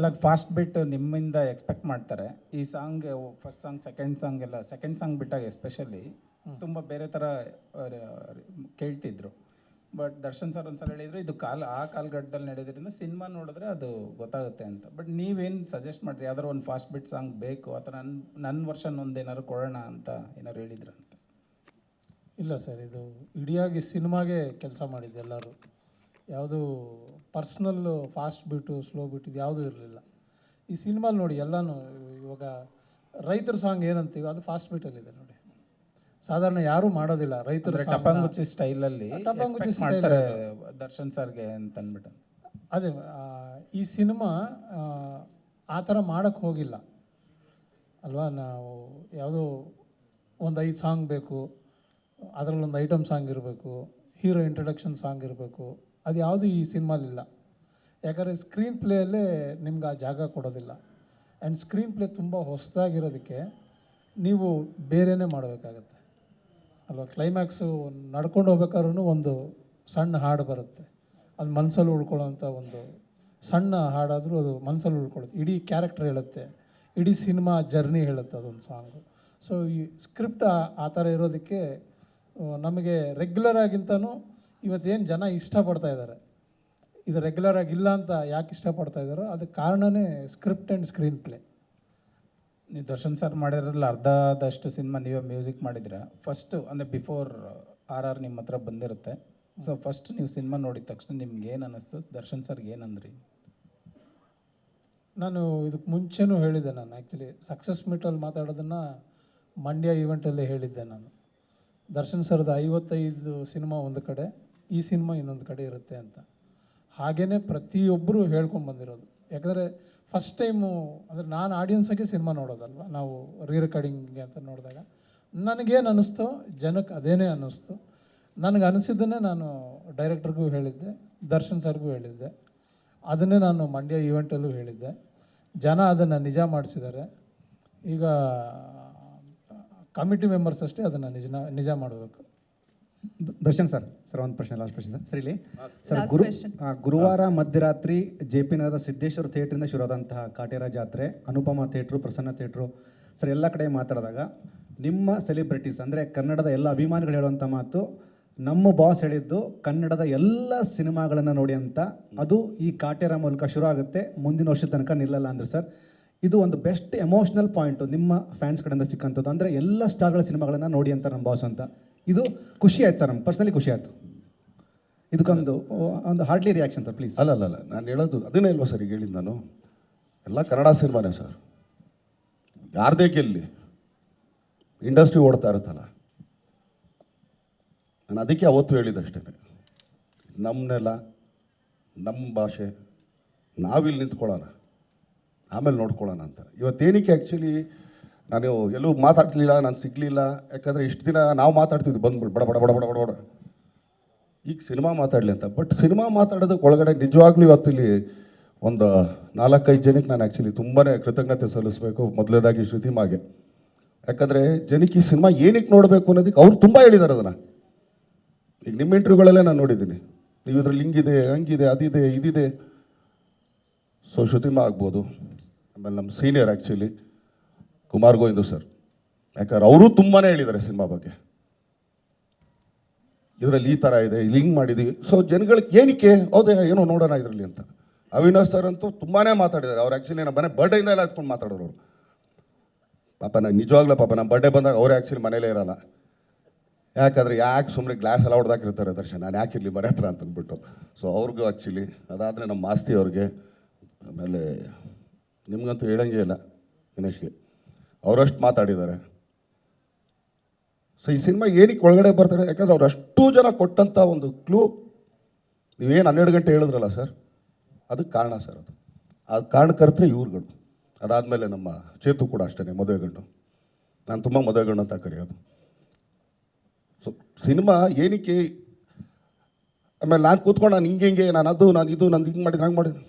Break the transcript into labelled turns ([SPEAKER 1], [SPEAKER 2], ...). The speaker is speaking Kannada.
[SPEAKER 1] ಎಲ್ಲ ಫಾಸ್ಟ್ ಬಿಟ್ ನಿಮ್ಮಿಂದ ಎಕ್ಸ್ಪೆಕ್ಟ್ ಮಾಡ್ತಾರೆ. ಈ song first song second song ಎಲ್ಲ ಸೆಕೆಂಡ್ ಸಾಂಗ್ ಬಿಟ್ಟಾಗ ಎಸ್ಪೆಷಲಿ ತುಂಬ ಬೇರೆ ಥರ ಕೇಳ್ತಿದ್ರು. ಬಟ್ ದರ್ಶನ್ ಸರ್ ಒಂದ್ಸಲ ಹೇಳಿದ್ರು ಇದು ಕಾಲ ಆ ಕಾಲಘಟ್ಟದಲ್ಲಿ ನಡೆಯೋದ್ರಿಂದ ಸಿನಿಮಾ ನೋಡಿದ್ರೆ ಅದು ಗೊತ್ತಾಗುತ್ತೆ ಅಂತ. ಬಟ್ ನೀವೇನು ಸಜೆಸ್ಟ್ ಮಾಡ್ರಿ? ಯಾವ್ದಾರು ಒಂದು ಫಾಸ್ಟ್ ಬಿಟ್ ಸಾಂಗ್ ಬೇಕು ಅಥವಾ ನನ್ನ ನನ್ನ ವರ್ಷನ್ ಒಂದು ಏನಾದ್ರು ಕೊಡೋಣ ಅಂತ ಏನಾದ್ರು ಹೇಳಿದ್ರು ಅಂತ?
[SPEAKER 2] ಇಲ್ಲ ಸರ್ ಇದು ಇಡಿಯಾಗಿ ಸಿನಿಮಾಗೆ ಕೆಲಸ ಮಾಡಿದ್ದು ಎಲ್ಲರೂ. ಯಾವುದು ಪರ್ಸ್ನಲ್ ಫಾಸ್ಟ್ ಬಿಟ್ಟು ಸ್ಲೋ ಬಿಟ್ಟು ಇದು ಯಾವುದೂ ಇರಲಿಲ್ಲ. ಈ ಸಿನಿಮಾಲ್ ನೋಡಿ ಎಲ್ಲನೂ ಇವಾಗ ರೈತರ ಸಾಂಗ್ ಏನಂತೀವಿ ಅದು ಫಾಸ್ಟ್ ಬೀಟಲ್ಲಿದೆ ನೋಡಿ. ಸಾಧಾರಣ ಯಾರೂ ಮಾಡೋದಿಲ್ಲ ರೈತರ
[SPEAKER 1] ಟಪಂಗುಚಿ ಸ್ಟೈಲಲ್ಲಿ ಟಪಂಗುಚಿ ಸ್ಟೈಲ್ ದರ್ಶನ್ ಸರ್ಗೆ ಅಂತ ಅಂದ್ಬಿಟ್ಟು.
[SPEAKER 2] ಅದೇ ಈ ಸಿನಿಮಾ ಆ, ಥರ ಮಾಡೋಕ್ಕೆ ಹೋಗಿಲ್ಲ. ಅಲ್ವಾ? ನಾವು ಯಾವುದೋ ಒಂದು ಐದು ಸಾಂಗ್ ಬೇಕು ಅದರಲ್ಲಿ ಒಂದು ಐಟಮ್ ಸಾಂಗ್ ಇರಬೇಕು ಹೀರೋ ಇಂಟ್ರಡಕ್ಷನ್ ಸಾಂಗ್ ಇರಬೇಕು. ಅದು ಯಾವುದು ಈ ಸಿನಿಮಾಲಿಲ್ಲ. ಯಾಕಂದರೆ ಸ್ಕ್ರೀನ್ ಪ್ಲೇಯಲ್ಲೇ ನಿಮ್ಗೆ ಆ ಜಾಗ ಕೊಡೋದಿಲ್ಲ. ಆ್ಯಂಡ್ ಸ್ಕ್ರೀನ್ ಪ್ಲೇ ತುಂಬ ಹೊಸದಾಗಿರೋದಕ್ಕೆ ನೀವು ಬೇರೆಯೇ ಮಾಡಬೇಕಾಗತ್ತೆ. ಅಲ್ವಾ? ಕ್ಲೈಮ್ಯಾಕ್ಸು ನಡ್ಕೊಂಡು ಹೋಗ್ಬೇಕಾದ್ರೂ ಒಂದು ಸಣ್ಣ ಹಾಡು ಬರುತ್ತೆ. ಅದು ಮನಸ್ಸಲ್ಲಿ ಉಳ್ಕೊಳ್ಳೋಂಥ ಒಂದು ಸಣ್ಣ ಹಾಡಾದರೂ ಅದು ಮನಸ್ಸಲ್ಲಿ ಉಳ್ಕೊಳ್ಳುತ್ತೆ. ಇಡೀ ಕ್ಯಾರೆಕ್ಟರ್ ಹೇಳುತ್ತೆ. ಇಡೀ ಸಿನಿಮಾ ಜರ್ನಿ ಹೇಳುತ್ತೆ ಅದೊಂದು ಸಾಂಗು ಸೊ ಈ ಸ್ಕ್ರಿಪ್ಟ್ ಆ ಥರ ಇರೋದಕ್ಕೆ, ನಮಗೆ ರೆಗ್ಯುಲರ್ ಆಗಿಂತನೂ ಇವತ್ತೇನು ಜನ ಇಷ್ಟಪಡ್ತಾ ಇದ್ದಾರೆ ಇದು ರೆಗ್ಯುಲರ್ ಆಗಿಲ್ಲ ಅಂತ ಯಾಕೆ ಇಷ್ಟಪಡ್ತಾ ಇದ್ದಾರೋ ಅದಕ್ಕೆ ಕಾರಣವೇ ಸ್ಕ್ರಿಪ್ಟ್ ಆ್ಯಂಡ್ ಸ್ಕ್ರೀನ್ ಪ್ಲೇ
[SPEAKER 1] ನೀವು ದರ್ಶನ್ ಸರ್ ಮಾಡಿರೋದ್ರಲ್ಲಿ ಅರ್ಧದಷ್ಟು ಸಿನಿಮಾ ನೀವೇ ಮ್ಯೂಸಿಕ್ ಮಾಡಿದ್ರ ಫಸ್ಟ್ ಅಂದರೆ ಬಿಫೋರ್ ಆರ್ ಆರ್ ನಿಮ್ಮ ಹತ್ರ ಬಂದಿರುತ್ತೆ. ಸೊ ಫಸ್ಟ್ ನೀವು ಸಿನಿಮಾ ನೋಡಿದ ತಕ್ಷಣ ನಿಮ್ಗೆ ಏನು ಅನ್ನಿಸ್ತು ದರ್ಶನ್ ಸರ್ಗೆ ಏನಂದ್ರಿ?
[SPEAKER 2] ನಾನು ಇದಕ್ಕೆ ಮುಂಚೆನೂ ಹೇಳಿದ್ದೆ ನಾನು. ಆ್ಯಕ್ಚುಲಿ ಸಕ್ಸಸ್ ಮೀಟಲ್ಲಿ ಮಾತಾಡೋದನ್ನು ಮಂಡ್ಯ ಈವೆಂಟಲ್ಲೇ ಹೇಳಿದ್ದೆ ನಾನು. ದರ್ಶನ್ ಸರ್ದು ಐವತ್ತೈದು ಸಿನಿಮಾ ಒಂದು ಕಡೆ. ಈ ಸಿನಿಮಾ ಇನ್ನೊಂದು ಕಡೆ ಇರುತ್ತೆ ಅಂತ. ಹಾಗೇ ಪ್ರತಿಯೊಬ್ಬರು ಹೇಳ್ಕೊಂಡು ಬಂದಿರೋದು. ಯಾಕಂದರೆ ಫಸ್ಟ್ ಟೈಮು ಅಂದರೆ ನಾನು ಆಡಿಯನ್ಸಾಗೆ ಸಿನಿಮಾ ನೋಡೋದಲ್ವ? ನಾವು ರೀ ರೆಕಾರ್ಡಿಂಗ್ಗೆ ಅಂತ ನೋಡಿದಾಗ. ನನಗೇನು ಅನ್ನಿಸ್ತು ಜನಕ್ಕೆ ಅದೇನೇ ಅನ್ನಿಸ್ತು ನನಗೆ ಅನಿಸಿದ್ದನ್ನೇ ನಾನು ಡೈರೆಕ್ಟರ್ಗೂ ಹೇಳಿದ್ದೆ, ದರ್ಶನ್ ಸರ್ಗೂ ಹೇಳಿದ್ದೆ. ಅದನ್ನೇ ನಾನು ಮಂಡ್ಯ ಈವೆಂಟಲ್ಲೂ ಹೇಳಿದ್ದೆ. ಜನ ಅದನ್ನು ನಿಜ ಮಾಡಿಸಿದ್ದಾರೆ. ಈಗ ಕಮಿಟಿ ಮೆಂಬರ್ಸ್ ಅಷ್ಟೇ ಅದನ್ನು ನಿಜ ನಿಜ ಮಾಡಬೇಕು.
[SPEAKER 3] ದರ್ಶನ್ ಸರ್ ಸರ್ ಒಂದು ಪ್ರಶ್ನೆ ಲಾಸ್ಟ್ ಪ್ರಶ್ನೆ ಸರ್. ಸರ್ ಇಲ್ಲಿ ಸರ್ ಗುರು ಆ, ಗುರುವಾರ ಮಧ್ಯರಾತ್ರಿ ಜೆ ಪಿ ನಗರದ ಸಿದ್ದೇಶ್ವರ ಥಿಯೇಟ್ರಿಂದ ಶುರುವಾದಂತಹ ಕಾಟೇರ ಜಾತ್ರೆ Anupama theatre Prasanna theatre sir ಎಲ್ಲ ಕಡೆ ಮಾತಾಡಿದಾಗ ನಿಮ್ಮ ಸೆಲೆಬ್ರಿಟೀಸ್ ಅಂದರೆ ಕನ್ನಡದ ಎಲ್ಲ ಅಭಿಮಾನಿಗಳು ಹೇಳುವಂಥ ಮಾತು ನಮ್ಮ ಬಾಸ್ ಹೇಳಿದ್ದು ಕನ್ನಡದ ಎಲ್ಲ ಸಿನಿಮಾಗಳನ್ನು ನೋಡಿ ಅಂತ ಅದು ಈ ಕಾಟೇರ ಮೂಲಕ ಶುರು ಆಗುತ್ತೆ ಮುಂದಿನ ವರ್ಷದ ತನಕ ನಿಲ್ಲಲ್ಲ ಅಂದ್ರೆ ಸರ್ ಇದು ಒಂದು ಬೆಸ್ಟ್ ಎಮೋಷ್ನಲ್ ಪಾಯಿಂಟು ನಿಮ್ಮ ಫ್ಯಾನ್ಸ್ ಕಡೆಯಿಂದ ಸಿಕ್ಕಂಥದ್ದು. ಅಂದರೆ ಎಲ್ಲ ಸ್ಟಾರ್ಗಳ ಸಿನಿಮಾಗಳನ್ನು ನೋಡಿ ಅಂತ ನಮ್ಮ ಬಾಸ್ ಅಂತ. ಇದು ಖುಷಿ ಆಯ್ತು ಸರ್ ನಮ್ಗೆ. ಪರ್ಸನಲಿ ಖುಷಿ ಆಯಿತು. ಇದಕ್ಕೊಂದು ಒಂದು ಹಾರ್ಡ್ಲಿ ರಿಯಾಕ್ಷನ್ ಸರ್ ಪ್ಲೀಸ್
[SPEAKER 4] ಅಲ್ಲ ಅಲ್ಲ ನಾನು ಹೇಳೋದು ಅದನ್ನೇ ಇಲ್ವಾ ಸರ್, ಈಗ ಹೇಳಿದ್ದು ನಾನು? ಎಲ್ಲ ಕನ್ನಡ ಸಿನಿಮಾನೇ ಸರ್. ಯಾರದೇ ಗೆಲ್ಲಿ ಇಂಡಸ್ಟ್ರಿ ಓಡ್ತಾ ಇರುತ್ತಲ್ಲ. ನಾನು ಅದಕ್ಕೆ ಅವತ್ತು ಹೇಳಿದಷ್ಟೇ ನಮ್ಮ ನೆಲ ನಮ್ಮ ಭಾಷೆ, ನಾವಿಲ್ಲಿ ನಿಂತ್ಕೊಳ್ಳೋಣ. ಆಮೇಲೆ ನೋಡ್ಕೊಳ್ಳೋಣ ಅಂತ. ಇವತ್ತೇನಕ್ಕೆ ಆ್ಯಕ್ಚುಲಿ ನಾನು ಎಲ್ಲೂ ಮಾತಾಡ್ತಿರ್ಲಿಲ್ಲ ನಾನು ಸಿಗಲಿಲ್ಲ. ಯಾಕಂದರೆ ಇಷ್ಟು ದಿನ ನಾವು ಮಾತಾಡ್ತಿದ್ವಿ ಬಂದ್ಬಿಟ್ಟು ಬಡ ಬಡ ಬಡ ಬಡ ಬಡ ಬಡ ಈಗ ಸಿನಿಮಾ ಮಾತಾಡಲಿ ಅಂತ. ಬಟ್ ಸಿನಿಮಾ ಮಾತಾಡೋದಕ್ಕೆ ಒಳಗಡೆ ನಿಜವಾಗ್ಲೂ ಇವತ್ತು ಇಲ್ಲಿ ಒಂದು ನಾಲ್ಕೈದು ಜನಕ್ಕೆ ನಾನು ಆ್ಯಕ್ಚುಲಿ ತುಂಬಾ ಕೃತಜ್ಞತೆ ಸಲ್ಲಿಸಬೇಕು. ಮೊದಲನೇದಾಗಿ ಶ್ರುತಿಮಾಗೆ ಯಾಕಂದರೆ ಜನಕ್ಕೆ ಈ ಸಿನಿಮಾ ಏನಕ್ಕೆ ನೋಡಬೇಕು ಅನ್ನೋದಕ್ಕೆ ಅವ್ರು ತುಂಬ ಹೇಳಿದ್ದಾರೆ ಅದನ್ನು. ಈಗ ನಿಮ್ಮ ಇಂಟರ್ವ್ಯೂಗಳಲ್ಲೇ ನಾನು ನೋಡಿದ್ದೀನಿ. ನೀವು ಇದ್ರಲ್ಲಿ ಹಿಂಗಿದೆ ಹಂಗಿದೆ, ಅದಿದೆ, ಇದಿದೆ. ಸೊ ಶ್ರುತಿಮಾ ಆಗ್ಬೋದು. ಆಮೇಲೆ ನಮ್ಮ senior actually Kumar Govindu sir. ಯಾಕಂದ್ರೆ ಅವರು ತುಂಬಾ ಹೇಳಿದ್ದಾರೆ ಸಿನಿಮಾ ಬಗ್ಗೆ. ಇದರಲ್ಲಿ ಈ ಥರ ಇದೆ, ಇಲ್ಲಿ ಹಿಂಗೆ ಮಾಡಿದ್ದೀವಿ ಸೊ ಜನಗಳಿಗೆ ಏನಕ್ಕೆ? ಹೌದೇ ಏನೋ ನೋಡೋಣ ಇದರಲ್ಲಿ ಅಂತ. ಅವಿನಾಶ್ ಸರ್ ಅಂತೂ ತುಂಬಾ ಮಾತಾಡಿದ್ದಾರೆ. ಅವ್ರು ಆ್ಯಕ್ಚುಲಿ ನಮ್ಮ ಮನೆ ಬರ್ಡೇಯಿಂದ ಎಲ್ಲ ಹಚ್ಕೊಂಡು ಮಾತಾಡೋರು ಅವರು. ಪಾಪ ನಾನು ನಿಜವಾಗ್ಲೂ ಪಾಪ ನಮ್ಮ ಬರ್ಡೇ ಬಂದಾಗ ಅವರೇ ಆ್ಯಕ್ಚುಲಿ ಮನೇಲೇ ಇರಲ್ಲ. ಯಾಕಂದರೆ ಯಾಕೆ ಸುಮ್ಮನೆ ಗ್ಲಾಸ್ ಎಲ್ಲ ಹೊಡೆದಾಕಿರ್ತಾರೆ ದರ್ಶನ? ನಾನು ಯಾಕೆ ಇರಲಿ ಮನೆ ಹತ್ರ ಅಂತ ಅಂದ್ಬಿಟ್ಟು ಸೊ ಅವ್ರಿಗೂ ಆ್ಯಕ್ಚುಲಿ ಅದಾದರೆ ನಮ್ಮ ಆಸ್ತಿ ಅವ್ರಿಗೆ ಆಮೇಲೆ ನಿಮ್ಗಂತೂ ಹೇಳಂಗೇ ಇಲ್ಲ ಗಣೇಶ್ಗೆ ಅವರಷ್ಟು ಮಾತಾಡಿದ್ದಾರೆ. ಸೊ ಈ ಸಿನಿಮಾ ಏನಕ್ಕೆ ಒಳಗಡೆ ಬರ್ತಾರೆ ಯಾಕಂದರೆ ಅವ್ರು ಅಷ್ಟು ಜನ ಕೊಟ್ಟಂಥ ಒಂದು ಕ್ಲೂ ನೀವೇನು ಹನ್ನೆರಡು ಗಂಟೆ ಹೇಳಿದ್ರಲ್ಲ ಸರ್? ಅದಕ್ಕೆ ಕಾರಣ ಸರ್ ಅದು. ಆ ಕಾರಣಕರ್ತರೆ ಇವ್ರುಗಳು. ಅದಾದಮೇಲೆ ನಮ್ಮ ಚೇತು ಕೂಡ ಅಷ್ಟೇ ಮದುವೆ ಗಂಡು ನಾನು ತುಂಬ ಮದುವೆ ಗಂಡು ಅಂತ ಕರೆಯೋದು. ಸೊ ಸಿನಿಮಾ ಏನಕ್ಕೆ? ಆಮೇಲೆ ನಾನು ಕೂತ್ಕೊಂಡು ನಾನು ಹಿಂಗೆ ಹಿಂಗೆ, ನಾನು ಅದು, ನಾನು ಇದು ನಾನು ಹಿಂಗೆ ಮಾಡಿದ್ರೆ ಹಂಗೆ ಮಾಡಿದ್ರೆ.